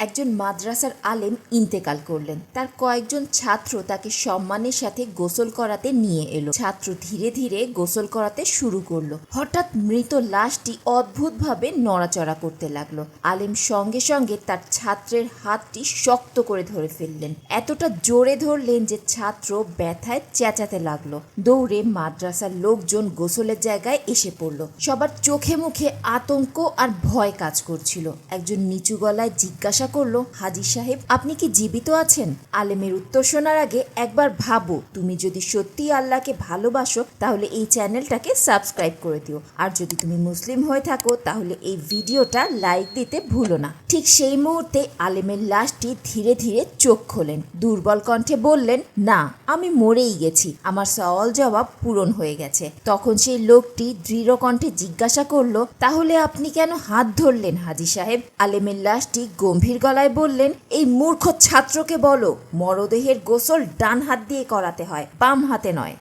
একজন মাদ্রাসার আলেম ইন্তেকাল করলেন। তার কয়েকজন ছাত্র তাকে সম্মানের সাথে গোসল করাতে নিয়ে এলো। ছাত্র ধীরে ধীরে গোসল করাতে শুরু করল। হঠাৎ মৃত লাশটি অদ্ভুতভাবে নড়াচড়া করতে লাগল। আলেম সঙ্গে সঙ্গে তার ছাত্রের হাতটি শক্ত করে ধরে ফেললেন। এতটা জোরে ধরলেন যে ছাত্র ব্যথায় চেঁচাতে লাগল। দৌড়ে মাদ্রাসার লোকজন গোসলের জায়গায় এসে পড়ল। সবার চোখে মুখে আতঙ্ক আর ভয় কাজ করছিল। একজন নিচু গলায় জিজ্ঞাসা করল হাজি সাহেব, আপনি কি জীবিত আছেন? আলেমের উত্তর শোনার আগে একবার ভাবো, তুমি যদি সত্যি আল্লাহকে ভালোবাসো, তাহলে এই চ্যানেলটাকে সাবস্ক্রাইব করে দিও। আর যদি তুমি মুসলিম হয়ে থাকো, তাহলে এই ভিডিওটা লাইক দিতে ভুলো না। ঠিক সেই মুহূর্তে আলেমের লাশটি ধীরে ধীরে চোখ খোলেন। দুর্বল কণ্ঠে বললেন, না, আমি মরেই গেছি। আমার সওয়াল জবাব পূরণ হয়ে গেছে। তখন সেই লোকটি দৃঢ় কণ্ঠে জিজ্ঞাসা করল, তাহলে আপনি কেন হাত ধরলেন হাজি সাহেব? আলেমের লাশটি গম্ভীর গলায় বললেন, এই মূর্খ ছাত্রকে বলো, মরদেহের গোসল ডান হাত দিয়ে করাতে হয়, বাম হাতে নয়।